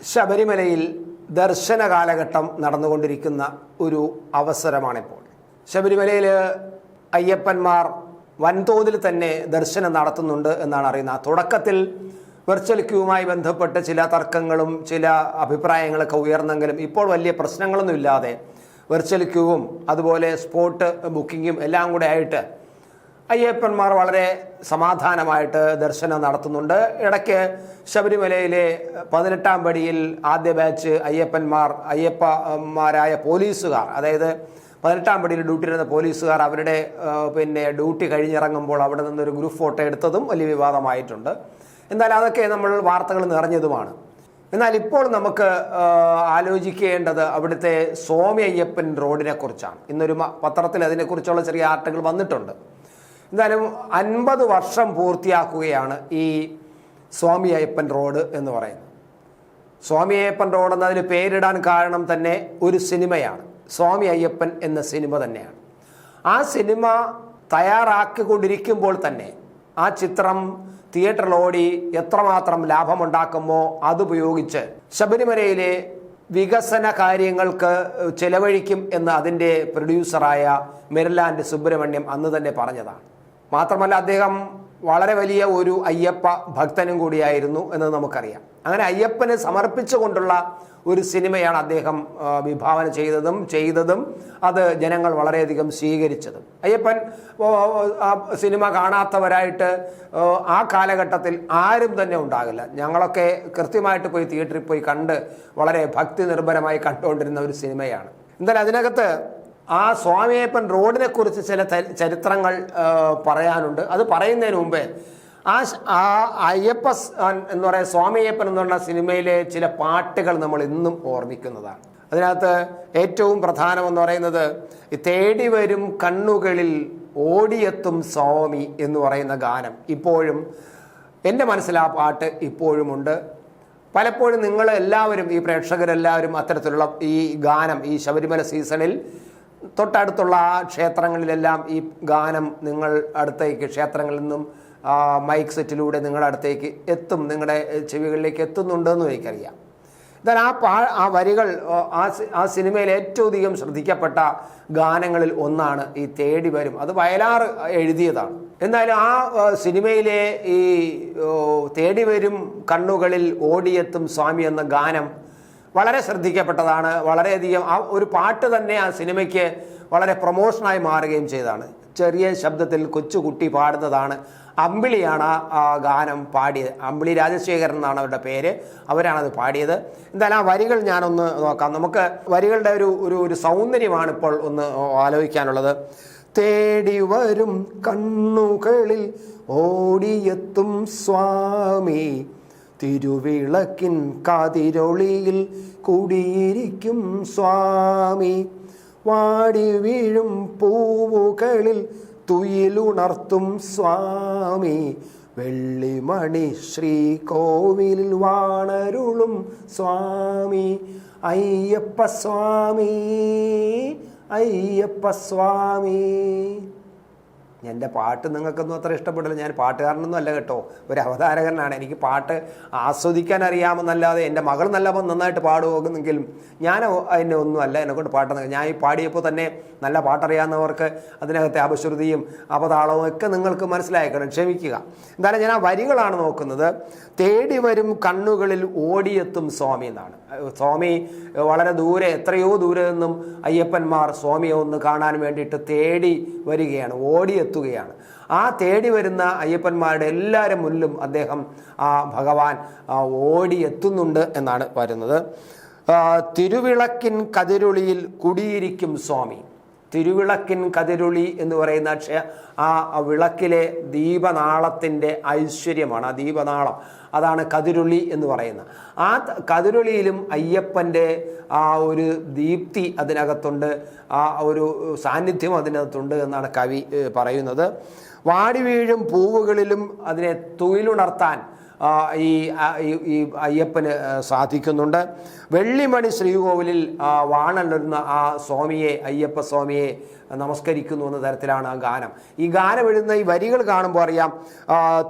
ശബരിമലയിൽ ദർശന കാലഘട്ടം നടന്നുകൊണ്ടിരിക്കുന്ന ഒരു അവസരമാണിപ്പോൾ. ശബരിമലയിൽ അയ്യപ്പന്മാർ വൻതോതിൽ തന്നെ ദർശനം നടത്തുന്നുണ്ട് എന്നാണ് അറിയുന്നത്. തുടക്കത്തിൽ വെർച്വൽ ക്യൂവുമായി ബന്ധപ്പെട്ട് ചില തർക്കങ്ങളും ചില അഭിപ്രായങ്ങളൊക്കെ ഉയർന്നെങ്കിലും ഇപ്പോൾ വലിയ പ്രശ്നങ്ങളൊന്നുമില്ലാതെ വെർച്വൽ ക്യൂവും അതുപോലെ സ്പോട്ട് ബുക്കിങ്ങും എല്ലാം കൂടെ ആയിട്ട് അയ്യപ്പന്മാർ വളരെ സമാധാനമായിട്ട് ദർശനം നടത്തുന്നുണ്ട്. ഇടയ്ക്ക് ശബരിമലയിലെ പതിനെട്ടാം പടിയിൽ ആദ്യ ബാച്ച് അയ്യപ്പന്മാർ അയ്യപ്പന്മാരായ പോലീസുകാർ അതായത് പതിനെട്ടാം പടിയിൽ ഡ്യൂട്ടി ഇരുന്ന പോലീസുകാർ അവരുടെ പിന്നെ ഡ്യൂട്ടി കഴിഞ്ഞിറങ്ങുമ്പോൾ അവിടെ നിന്നൊരു ഗ്രൂപ്പ് ഫോട്ടോ എടുത്തതും വലിയ വിവാദമായിട്ടുണ്ട്. എന്നാൽ അതൊക്കെ നമ്മൾ വാർത്തകൾ നിറഞ്ഞതുമാണ് എന്നാൽ ഇപ്പോൾ നമുക്ക് ആലോചിക്കേണ്ടത് അവിടുത്തെ സ്വാമി അയ്യപ്പൻ റോഡിനെക്കുറിച്ചാണ്. ഇന്നൊരു പത്രത്തിൽ അതിനെക്കുറിച്ചുള്ള ചെറിയ ആർട്ടുകൾ വന്നിട്ടുണ്ട്. എന്തായാലും അൻപത് വർഷം പൂർത്തിയാക്കുകയാണ് ഈ സ്വാമി അയ്യപ്പൻ റോഡ് എന്ന് പറയുന്നത്. സ്വാമി അയ്യപ്പൻ റോഡ് എന്നതിന് പേരിടാൻ കാരണം തന്നെ ഒരു സിനിമയാണ്. സ്വാമി അയ്യപ്പൻ എന്ന സിനിമ തന്നെയാണ്. ആ സിനിമ തയ്യാറാക്കിക്കൊണ്ടിരിക്കുമ്പോൾ തന്നെ ആ ചിത്രം തിയേറ്ററിൽ ഓടി എത്രമാത്രം ലാഭമുണ്ടാക്കുമോ അതുപയോഗിച്ച് ശബരിമലയിലെ വികസന കാര്യങ്ങൾക്ക് ചെലവഴിക്കും എന്ന് അതിന്റെ പ്രൊഡ്യൂസറായ മെരിലാൻഡ് സുബ്രഹ്മണ്യം അന്ന് തന്നെ പറഞ്ഞതാണ്. മാത്രമല്ല അദ്ദേഹം വളരെ വലിയ ഒരു അയ്യപ്പ ഭക്തനും കൂടിയായിരുന്നു എന്ന് നമുക്കറിയാം. അങ്ങനെ അയ്യപ്പനെ സമർപ്പിച്ചുകൊണ്ടുള്ള ഒരു സിനിമയാണ് അദ്ദേഹം വിഭാവന ചെയ്തതും ചെയ്തതും അത് ജനങ്ങൾ വളരെയധികം സ്വീകരിച്ചതും. അയ്യപ്പൻ ആ സിനിമ കാണാത്തവരായിട്ട് ആ കാലഘട്ടത്തിൽ ആരും തന്നെ ഉണ്ടാകില്ല. ഞങ്ങളൊക്കെ കൃത്യമായിട്ട് പോയി തിയേറ്ററിൽ പോയി കണ്ട് വളരെ ഭക്തി നിർഭരമായി കണ്ടുകൊണ്ടിരുന്ന ഒരു സിനിമയാണ്. എന്തായാലും അതിനകത്ത് ആ സ്വാമിയപ്പൻ റോഡിനെ കുറിച്ച് ചില ചരിത്രങ്ങൾ പറയാനുണ്ട്. അത് പറയുന്നതിന് മുമ്പേ ആ ആ അയ്യപ്പ എന്ന് പറയുന്ന സ്വാമിയപ്പൻ എന്ന് പറഞ്ഞ സിനിമയിലെ ചില പാട്ടുകൾ നമ്മൾ ഇന്നും ഓർമ്മിക്കുന്നതാണ്. അതിനകത്ത് ഏറ്റവും പ്രധാനമെന്ന് പറയുന്നത് തേടി വരും കണ്ണുകളിൽ ഓടിയെത്തും സ്വാമി എന്ന് പറയുന്ന ഗാനം. ഇപ്പോഴും എന്റെ മനസ്സിൽ ആ പാട്ട് ഇപ്പോഴുമുണ്ട്. പലപ്പോഴും നിങ്ങൾ എല്ലാവരും ഈ പ്രേക്ഷകരെല്ലാവരും അത്തരത്തിലുള്ള ഈ ഗാനം ഈ ശബരിമല സീസണിൽ തൊട്ടടുത്തുള്ള ആ ക്ഷേത്രങ്ങളിലെല്ലാം ഈ ഗാനം നിങ്ങൾ അടുത്തേക്ക് ക്ഷേത്രങ്ങളിൽ നിന്നും മൈക്ക് സെറ്റിലൂടെ നിങ്ങളുടെ അടുത്തേക്ക് എത്തും നിങ്ങളുടെ ചെവികളിലേക്ക് എത്തുന്നുണ്ടെന്നും എനിക്കറിയാം. എന്നാൽ ആ പാ ആ വരികൾ ആ, ആ സിനിമയിൽ ഏറ്റവും അധികം ശ്രദ്ധിക്കപ്പെട്ട ഗാനങ്ങളിൽ ഒന്നാണ് ഈ തേടി വരും. അത് വയലാർ എഴുതിയതാണ്. എന്നാലും ആ സിനിമയിലെ ഈ തേടി വരും കണ്ണുകളിൽ ഓടിയെത്തും സ്വാമി എന്ന ഗാനം വളരെ ശ്രദ്ധിക്കപ്പെട്ടതാണ്. വളരെയധികം ആ ഒരു പാട്ട് തന്നെ ആ സിനിമയ്ക്ക് വളരെ പ്രൊമോഷനായി മാറുകയും ചെയ്തതാണ് ചെറിയ ശബ്ദത്തിൽ കൊച്ചുകുട്ടി പാടുന്നതാണ്. അമ്പിളിയാണ് ആ ഗാനം പാടിയത്. അമ്പിളി രാജശേഖരൻ എന്നാണ് അവരുടെ പേര്. അവരാണത് പാടിയത്. എന്തായാലും ആ വരികൾ ഞാനൊന്ന് നോക്കാം. നമുക്ക് വരികളുടെ ഒരു ഒരു ഒരു സൗന്ദര്യമാണ് ഇപ്പോൾ ഒന്ന് ആലോചിക്കാനുള്ളത്. തേടി വരും കണ്ണുകളിൽ ഓടിയെത്തും സ്വാമി. തിരുവിളക്കിൻ കാതിരൊളിയിൽ കൂടിയിരിക്കും സ്വാമി. വാടി വീഴും പൂവുകളിൽ തുയിലുണർത്തും സ്വാമി. വെള്ളിമണി ശ്രീകോവിലിൽ വാണരുളും സ്വാമി. അയ്യപ്പ സ്വാമി അയ്യപ്പ സ്വാമി എന്റെ പാട്ട് നിങ്ങൾക്കൊന്നും അത്ര ഇഷ്ടപ്പെടില്ല. ഞാൻ പാട്ടുകാരനൊന്നും അല്ല കേട്ടോ. ഒരു അവതാരകനാണ്. എനിക്ക് പാട്ട് ആസ്വദിക്കാൻ അറിയാമെന്നല്ലാതെ എന്റെ മകൾ നല്ല നന്നായിട്ട് പാടുമെങ്കിലും ഞാൻ അതിനെ ഒന്നും അല്ല എന്നെക്കൊണ്ട് പാട്ട് ഞാൻ ഈ പാടിയപ്പോൾ തന്നെ നല്ല പാട്ടറിയാവുന്നവർക്ക് അതിനകത്തെ അപശ്രുതിയും അപതാളവും ഒക്കെ നിങ്ങൾക്ക് മനസ്സിലാക്കണം ക്ഷമിക്കുക. എന്തായാലും ഞാൻ ആ വരികളാണ് നോക്കുന്നത്. തേടി വരും കണ്ണുകളിൽ ഓടിയെത്തും സ്വാമി എന്നാണ്. സ്വാമി വളരെ ദൂരെ എത്രയോ ദൂരെ നിന്നും അയ്യപ്പന്മാർ സ്വാമിയെ ഒന്ന് കാണാൻ വേണ്ടിയിട്ട് തേടി വരികയാണ് ഓടിയെത്തുകയാണ്. ആ തേടി വരുന്ന അയ്യപ്പന്മാരുടെ എല്ലാവരും മുന്നിലും അദ്ദേഹം ആ ഭഗവാൻ ഓടിയെത്തുന്നുണ്ട് എന്നാണ് വരുന്നത് തിരുവിളക്കിൻ കതിരുളിയിൽ കുടിയിരിക്കും സ്വാമി. തിരുവിളക്കിൻ കതിരുളി എന്ന് പറയുന്ന അക്ഷയ ആ വിളക്കിലെ ദീപനാളത്തിന്റെ ഐശ്വര്യമാണ് ആ ദീപനാളം. അതാണ് കതിരുളി എന്ന് പറയുന്നത്. ആ കതിരുളിയിലും അയ്യപ്പന്റെ ആ ഒരു ദീപ്തി അതിനകത്തുണ്ട് ആ ഒരു സാന്നിധ്യം അതിനകത്തുണ്ട് എന്നാണ് കവി പറയുന്നത്. വാടി വീഴും പൂവുകളിലും അതിനെ തുയിലുണർത്താൻ ഈ ഈ- അയ്യപ്പന് സാധിക്കുന്നുണ്ട്. വെള്ളിമണി ശ്രീകോവിലിൽ വാണല്ലുന്ന ആ സ്വാമിയെ അയ്യപ്പ സ്വാമിയെ നമസ്കരിക്കുന്നു എന്ന തരത്തിലാണ് ആ ഗാനം. ഈ ഗാനം എഴുതുന്ന ഈ വരികൾ കാണുമ്പോൾ അറിയാം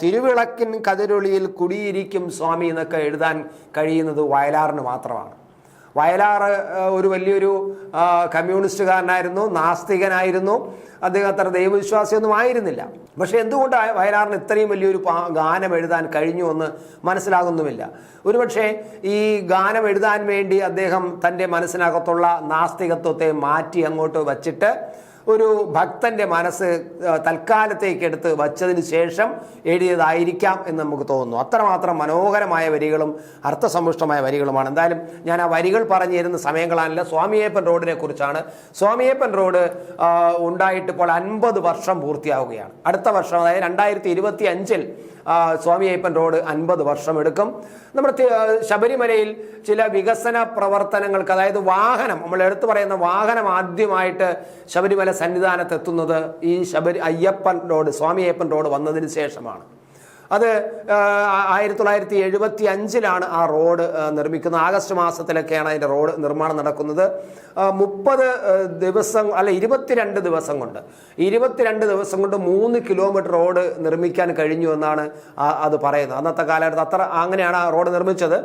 തിരുവിളക്കിൻ കതിരൊളിയിൽ കുടിയിരിക്കും സ്വാമി എന്നൊക്കെ എഴുതാൻ കഴിയുന്നത് വയലാറിന് മാത്രമാണ്. വയലാർ ഒരു വലിയൊരു കമ്മ്യൂണിസ്റ്റുകാരനായിരുന്നു നാസ്തികനായിരുന്നു. അദ്ദേഹം അത്ര ദൈവവിശ്വാസിയൊന്നും ആയിരുന്നില്ല. പക്ഷെ എന്തുകൊണ്ട് വയലാറിന് ഇത്രയും വലിയൊരു ഗാനം എഴുതാൻ കഴിഞ്ഞു എന്ന് മനസ്സിലാകുന്നുമില്ല. ഒരുപക്ഷെ ഈ ഗാനം എഴുതാൻ വേണ്ടി അദ്ദേഹം തന്റെ മനസ്സിനകത്തുള്ള നാസ്തികത്വത്തെ മാറ്റി അങ്ങോട്ട് വച്ചിട്ട് ഒരു ഭക്തന്റെ മനസ്സ് തൽക്കാലത്തേക്ക് എടുത്ത് വച്ചതിന് ശേഷം എഴുതിയതായിരിക്കാം എന്ന് നമുക്ക് തോന്നുന്നു. അത്രമാത്രം മനോഹരമായ വരികളും അർത്ഥസമ്പുഷ്ടമായ വരികളുമാണ്. എന്തായാലും ഞാൻ ആ വരികൾ പറഞ്ഞു തരുന്ന സമയങ്ങളാണല്ല. സ്വാമിയേപ്പൻ റോഡിനെ കുറിച്ചാണ്. സ്വാമിയേപ്പൻ റോഡ് ഉണ്ടായിട്ട് ഇപ്പോൾ അൻപത് വർഷം പൂർത്തിയാവുകയാണ്. അടുത്ത വർഷം അതായത് രണ്ടായിരത്തി ഇരുപത്തി അഞ്ചിൽ സ്വാമി അയ്യപ്പൻ റോഡ് അൻപത് വർഷം എടുക്കും. നമ്മുടെ ശബരിമലയിൽ ചില വികസന പ്രവർത്തനങ്ങൾക്ക് അതായത് വാഹനം നമ്മൾ എടുത്തു പറയുന്ന വാഹനം ആദ്യമായിട്ട് ശബരിമല സന്നിധാനത്ത് എത്തുന്നത് ഈ ശബരി അയ്യപ്പൻ റോഡ് സ്വാമി അയ്യപ്പൻ റോഡ് വന്നതിന് ശേഷമാണ്. അത് ആയിരത്തി തൊള്ളായിരത്തി എഴുപത്തി അഞ്ചിലാണ് ആ റോഡ് നിർമ്മിക്കുന്നത്. ആഗസ്റ്റ് മാസത്തിലൊക്കെയാണ് അതിന്റെ റോഡ് നിർമ്മാണം നടക്കുന്നത്. മുപ്പത് ദിവസം അല്ല ഇരുപത്തിരണ്ട് ദിവസം കൊണ്ട് ഇരുപത്തിരണ്ട് ദിവസം കൊണ്ട് മൂന്ന് കിലോമീറ്റർ റോഡ് നിർമ്മിക്കാൻ കഴിഞ്ഞു എന്നാണ് അത് പറയുന്നത്. അന്നത്തെ കാലഘട്ടത്ത് അത്ര അങ്ങനെയാണ് ആ റോഡ് നിർമ്മിച്ചത്.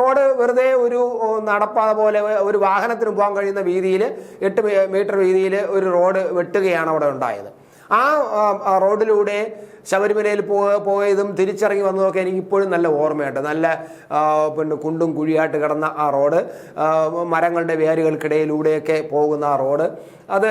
റോഡ് വെറുതെ ഒരു നടപ്പാത പോലെ ഒരു വാഹനത്തിന് പോകാൻ കഴിയുന്ന വീതിയിൽ എട്ട് മീറ്റർ വീതിയിൽ ഒരു റോഡ് വെട്ടുകയാണ് അവിടെ ഉണ്ടായത്. ആ റോഡിലൂടെ ശബരിമലയിൽ പോ പോയതും തിരിച്ചിറങ്ങി വന്നതൊക്കെ എനിക്ക് ഇപ്പോഴും നല്ല ഓർമ്മയുണ്ട്. നല്ല പിന്നെ കുണ്ടും കുഴിയായിട്ട് കിടന്ന ആ റോഡ് മരങ്ങളുടെ വേരുകൾക്കിടയിലൂടെയൊക്കെ പോകുന്ന ആ റോഡ്. അത്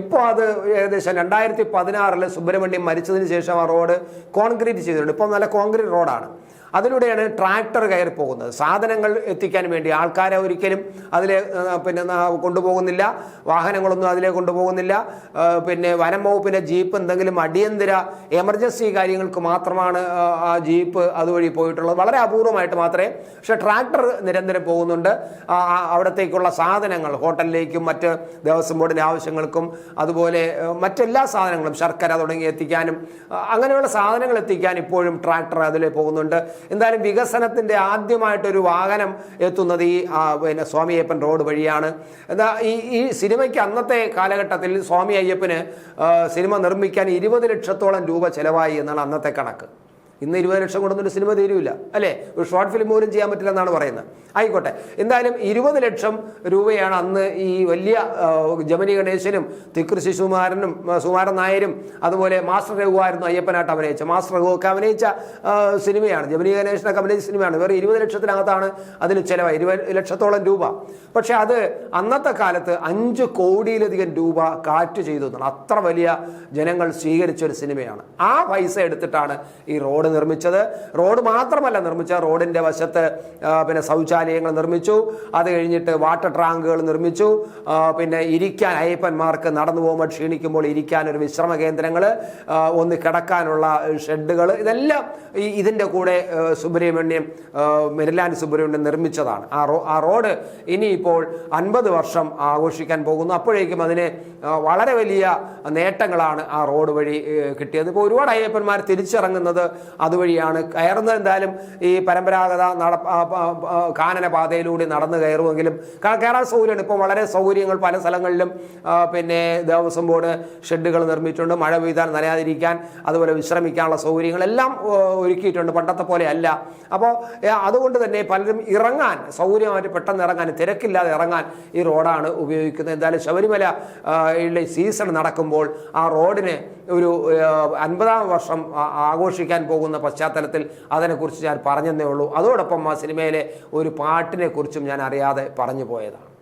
ഇപ്പോൾ അത് ഏകദേശം രണ്ടായിരത്തി പതിനാറിൽ സുബ്രഹ്മണ്യം മരിച്ചതിന് ശേഷം ആ റോഡ് കോൺക്രീറ്റ് ചെയ്തിട്ടുണ്ട്. ഇപ്പം നല്ല കോൺക്രീറ്റ് റോഡാണ്. അതിലൂടെയാണ് ട്രാക്ടർ കയറി പോകുന്നത്. സാധനങ്ങൾ എത്തിക്കാൻ വേണ്ടി ആൾക്കാരെ ഒരിക്കലും അതിലെ പിന്നെ കൊണ്ടുപോകുന്നില്ല. വാഹനങ്ങളൊന്നും അതിലെ കൊണ്ടുപോകുന്നില്ല. പിന്നെ വനം വകുപ്പിന്റെ ജീപ്പ് എന്തെങ്കിലും അടിയന്തര എമർജൻസി കാര്യങ്ങൾക്ക് മാത്രമാണ് ആ, ജീപ്പ് അതുവഴി പോയിട്ടുള്ളത്. വളരെ അപൂർവമായിട്ട് മാത്രമേ പക്ഷേ ട്രാക്ടർ നിരന്തരം പോകുന്നുണ്ട്. അവിടത്തേക്കുള്ള സാധനങ്ങൾ ഹോട്ടലിലേക്കും മറ്റ് ദേവസ്വം ബോർഡിന്റെ ആവശ്യങ്ങൾക്കും അതുപോലെ മറ്റെല്ലാ സാധനങ്ങളും ശർക്കര തുടങ്ങി എത്തിക്കാനും അങ്ങനെയുള്ള സാധനങ്ങൾ എത്തിക്കാൻ ഇപ്പോഴും ട്രാക്ടർ അതിൽ പോകുന്നുണ്ട്. എന്തായാലും വികസനത്തിന്റെ ആദ്യമായിട്ടൊരു വാഹനം എത്തുന്നത് ഈ പിന്നെ സ്വാമി അയ്യപ്പൻ റോഡ് വഴിയാണ്. എന്താ ഈ ഈ സിനിമയ്ക്ക് അന്നത്തെ കാലഘട്ടത്തിൽ സ്വാമി അയ്യപ്പന് സിനിമ നിർമ്മിക്കാൻ ഇരുപത് ലക്ഷത്തോളം രൂപ ചെലവായി എന്നാണ് അന്നത്തെ കണക്ക്. ഇന്ന് ഇരുപത് ലക്ഷം കൊണ്ടൊന്നും സിനിമ തീരുമില്ല അല്ലേ? ഒരു ഷോർട്ട് ഫിലിം പോലും ചെയ്യാൻ പറ്റില്ല എന്നാണ് പറയുന്നത്. ആയിക്കോട്ടെ എന്തായാലും ഇരുപത് ലക്ഷം രൂപയാണ് അന്ന് ഈ വലിയ ജമനി ഗണേശനും തിക്കുറിശി സുമാരനും സുമാരൻ നായരും അതുപോലെ മാസ്റ്റർ രഘുവായിരുന്നു അയ്യപ്പനായിട്ട് അഭിനയിച്ച മാസ്റ്റർ രഘു ഒക്കെ അഭിനയിച്ച സിനിമയാണ്. ജമനി ഗണേശനൊക്കെ അഭിനയിച്ച സിനിമയാണ്. വേറെ ഇരുപത് ലക്ഷത്തിനകത്താണ് അതിന് ചിലവായി ഇരുപത് ലക്ഷത്തോളം രൂപ. പക്ഷെ അത് അന്നത്തെ കാലത്ത് അഞ്ച് കോടിയിലധികം രൂപ കാറ്റ് ചെയ്തു അത്ര വലിയ ജനങ്ങൾ സ്വീകരിച്ച ഒരു സിനിമയാണ്. ആ പൈസ എടുത്തിട്ടാണ് ഈ റോഡ് നിർമ്മിച്ചത്. റോഡ് മാത്രമല്ല നിർമ്മിച്ച റോഡിന്റെ വശത്ത് പിന്നെ ശൗചാലയങ്ങൾ നിർമ്മിച്ചു. അത് കഴിഞ്ഞിട്ട് വാട്ടർ ടാങ്കുകൾ നിർമ്മിച്ചു. പിന്നെ ഇരിക്കാൻ അയ്യപ്പന്മാർക്ക് നടന്നു പോകുമ്പോൾ ക്ഷീണിക്കുമ്പോൾ ഇരിക്കാൻ ഒരു വിശ്രമ കേന്ദ്രങ്ങൾ ഒന്ന് കിടക്കാനുള്ള ഷെഡുകൾ. ഇതെല്ലാം ഈ ഇതിന്റെ കൂടെ സുബ്രഹ്മണ്യം മെരിലാൻഡ് സുബ്രഹ്മണ്യം നിർമ്മിച്ചതാണ്. ആ റോ ആ റോഡ് ഇനിയിപ്പോൾ അൻപത് വർഷം ആഘോഷിക്കാൻ പോകുന്നു. അപ്പോഴേക്കും അതിന് വളരെ വലിയ നേട്ടങ്ങളാണ് ആ റോഡ് വഴി കിട്ടിയത്. ഇപ്പോൾ ഒരുപാട് അയ്യപ്പന്മാർ തിരിച്ചിറങ്ങുന്നത് അതുവഴിയാണ് കയറുന്നത്. എന്തായാലും ഈ പരമ്പരാഗത നട കാനനപാതയിലൂടെ പാതയിലൂടെ നടന്നു കയറുമെങ്കിലും കാരണം കയറാൻ സൗകര്യമാണ് ഇപ്പോൾ വളരെ സൗകര്യങ്ങൾ പല സ്ഥലങ്ങളിലും പിന്നെ ദേവസ്വം ബോർഡ് ഷെഡുകൾ നിർമ്മിച്ചിട്ടുണ്ട്. മഴ പെയ്താൽ നനയാതിരിക്കാൻ അതുപോലെ വിശ്രമിക്കാനുള്ള സൗകര്യങ്ങളെല്ലാം ഒരുക്കിയിട്ടുണ്ട്. പണ്ടത്തെ പോലെ അല്ല അപ്പോൾ അതുകൊണ്ട് തന്നെ പലരും ഇറങ്ങാൻ സൗകര്യമായിട്ട് പെട്ടെന്ന് ഇറങ്ങാൻ തിരക്കില്ലാതെ ഇറങ്ങാൻ ഈ റോഡാണ് ഉപയോഗിക്കുന്നത്. എന്തായാലും ശബരിമല സീസൺ നടക്കുമ്പോൾ ആ റോഡിന് ഒരു അൻപതാം വർഷം ആഘോഷിക്കാൻ പോകുന്ന പശ്ചാത്തലത്തിൽ അതിനെക്കുറിച്ച് ഞാൻ പറഞ്ഞതേ ഉള്ളൂ. അതോടൊപ്പം ആ സിനിമയിലെ ഒരു പാട്ടിനെക്കുറിച്ചും ഞാൻ അറിയാതെ പറഞ്ഞു പോയതാണ്.